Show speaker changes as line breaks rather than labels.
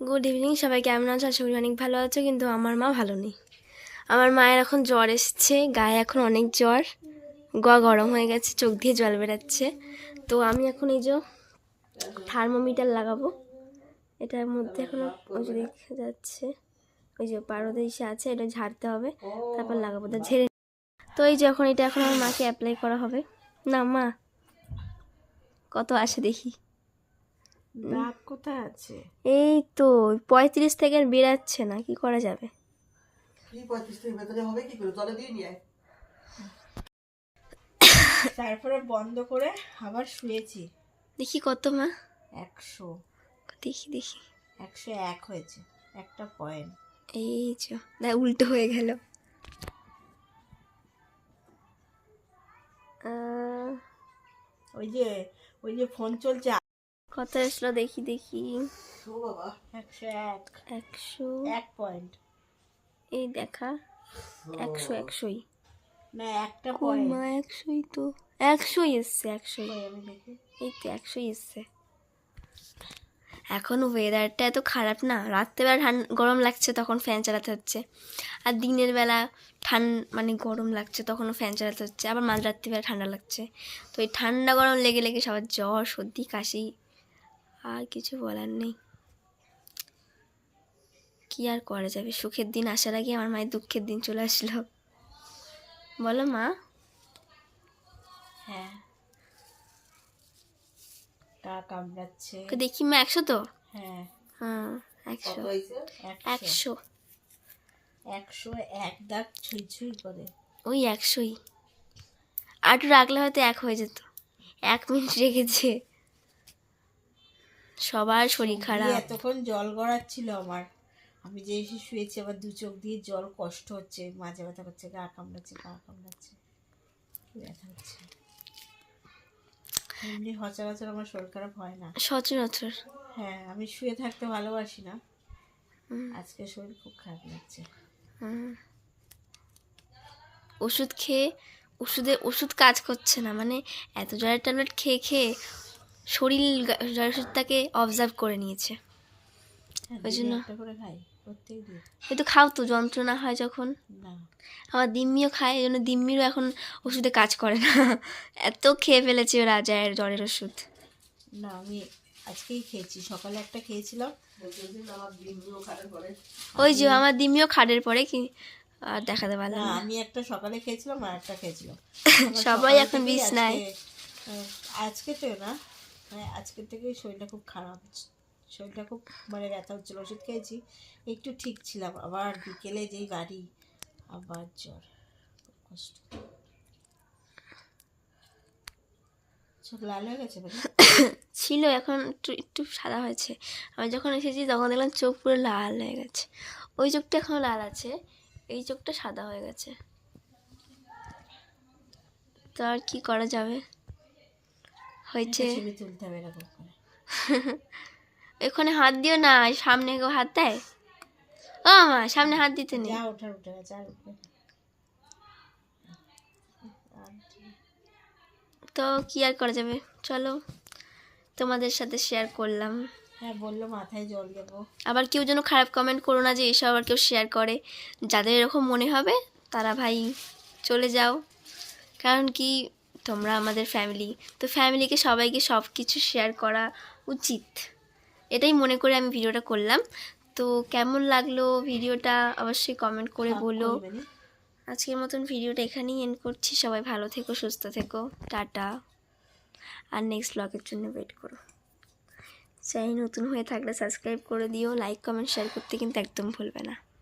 Good evening সবাই কেমন আছো? আশা করি অনেক ভালো আছো, কিন্তু আমার মা ভালো নেই। আমার মায়ের এখন জ্বর এসছে, গায়ে এখন অনেক জ্বর। গা গরম হয়ে গেছে, চোখ দিয়ে জল বেরাচ্ছে। তো আমি এখন এই যে থার্মোমিটার লাগাবো। এটার মধ্যে এখন ওই যে দেখা যাচ্ছে, ওই যে পারদে ইসে আছে, এটা ঝাড়তে হবে। তারপর লাগাবো, তো ঝেড়ে তো এই যে এখন এটা এখন আমার মাকে অ্যাপ্লাই করা হবে। না, মা, কত আসে দেখি।
দাগ কোথায় আছে?
এই তো পঁয়ত্রিশ থেকে বেরাচ্ছে না কি করা যাবে?
পঁয়ত্রিশ থেকে ভেতরে হবে কি করে? জলে দিয়ে নিয়ে
তারপরে বন্ধ করে আবার শুয়েছি।
দেখি কত মা?
একশো।
দেখি দেখি।
একশো এক হয়েছে একটা পয়েন্ট।
এই যে না উল্টো হয়ে গেল।
ওই যে ওই যে ফোন চলছে
কত আসলো দেখি দেখি।
একশো এক।
একশো।
এক পয়েন্ট
এই দেখা। একশো একশোই।
না একটা
মা একশোই তো। একশোই এসছে একশোই। এই তো একশোই এসছে। এখন ওয়েদারটা এত খারাপ না। রাত্রেবেলা ঠান্ডা গরম লাগছে তখন ফ্যান চালাতে হচ্ছে। আর দিনের বেলা ঠান মানে গরম লাগছে তখনও ফ্যান চালাতে হচ্ছে। আবার মাঝ রাত্রিবেলা ঠান্ডা লাগছে। তো এই ঠান্ডা গরম লেগে লেগে সবার জ্বর সর্দি কাশি আর কিছু বলার নেই। কি আর করা যাবে? সুখের দিন আসার আগে আমার মায়ের দুঃখের দিন চলে আসলো। বলো মা।
হ্যাঁ। কামড়াচ্ছে।
দেখি মা একশো তো?
হ্যাঁ।
হ্যাঁ একশো।
একশো।
একশো
এক দাগ ছুঁই ছুঁই করে।
ওই একশোই। আর একটু রাখলে হয়তো এক হয়ে যেত। এক মিনিট রেখেছে। সবার শরীর খারাপ।
এতক্ষণ জল গড়াচ্ছিল আমার। আমি যে এসে শুয়েছি আবার দু চোখ দিয়ে জল কষ্ট হচ্ছে। মাঝে ব্যথা করছে গা কামড়াচ্ছে গা কামড়াচ্ছে ব্যথা হচ্ছে। এমনি সচরাচর আমার শরীর খারাপ হয় না।
সচরাচর।
হ্যাঁ আমি শুয়ে থাকতে ভালোবাসি না। আজকে শরীর খুব খারাপ লাগছে।
ওষুধ খেয়ে ওষুধে ওষুধ কাজ করছে না। মানে এত জ্বরের ট্যাবলেট খেয়ে খেয়ে শরীর ওষুধটাকে অবজার্ভ করে নিয়েছে।
হ্যাঁ,
ওই জন্য? হয়তো খাও তো যন্ত্রণা হয় যখন। আমার দিম্মিও খায় এই জন্য দিম্মিরও এখন ওষুধে কাজ করে না। এত খেয়ে ফেলেছে ওরা যায় জ্বরের ওষুধ।
না আমি আজকেই খেয়েছি সকালে একটা খেয়েছিলাম।
ওই যে আমার দিম্মিও খাটের পরে কি আর দেখাতে পারলাম
না আমি একটা সকালে খেয়েছিলাম আর একটা খেয়েছিলাম।
সবাই এখন
থেকেই
নাই
আজকে তো না মানে আজকে থেকেই শরীরটা খুব খারাপ। শরীরটা খুব মানে ব্যথা হচ্ছিল। ওষুধ খেয়েছি, একটু ঠিক ছিলাম। আবার বিকেলে যেই বাড়ি, আবার জ্বর। কষ্ট। চোখ লাল হয়ে গেছে
ছিল, এখন একটু একটু সাদা হয়েছে। আমি যখন এসেছি, তখন দেখলাম চোখ পুরো লাল হয়ে গেছে। ওই চোখটা এখনও লাল আছে, এই চোখটা সাদা হয়ে গেছে। তো আর কি করা যাবে? হয়েছে।
একটা তুলতে হবে এরকম
এখানে হাত দিও না সামনে কেউ হাত দেয়? ও মা সামনে হাত দিতে নেই।
ওঠার উঠে
তো কি আর করা যাবে? চলো তোমাদের সাথে শেয়ার করলাম।
হ্যাঁ বলল মাথায় জল দেবো।
আবার কেউ যেন খারাপ কমেন্ট করো না যে এসব আবার কেউ শেয়ার করে। যাদের এরকম মনে হবে তারা ভাই চলে যাও। কারণ কি তোমরা আমাদের ফ্যামিলি তো ফ্যামিলিকে সবাইকে সব কিছু শেয়ার করা উচিত। এটাই মনে করে আমি ভিডিওটা করলাম। তো কেমন লাগল ভিডিওটা অবশ্যই কমেন্ট করে বলো। আজকের মতন ভিডিওটা এখানেই এন্ড করছি। সবাই ভালো থেকো সুস্থ থেকো। টাটা। আর নেক্সট ব্লগের জন্য ওয়েট করো। চাই নতুন হয়ে থাকলে সাবস্ক্রাইব করে দিও। লাইক কমেন্ট শেয়ার করতে কিন্তু একদম ভুলবে না।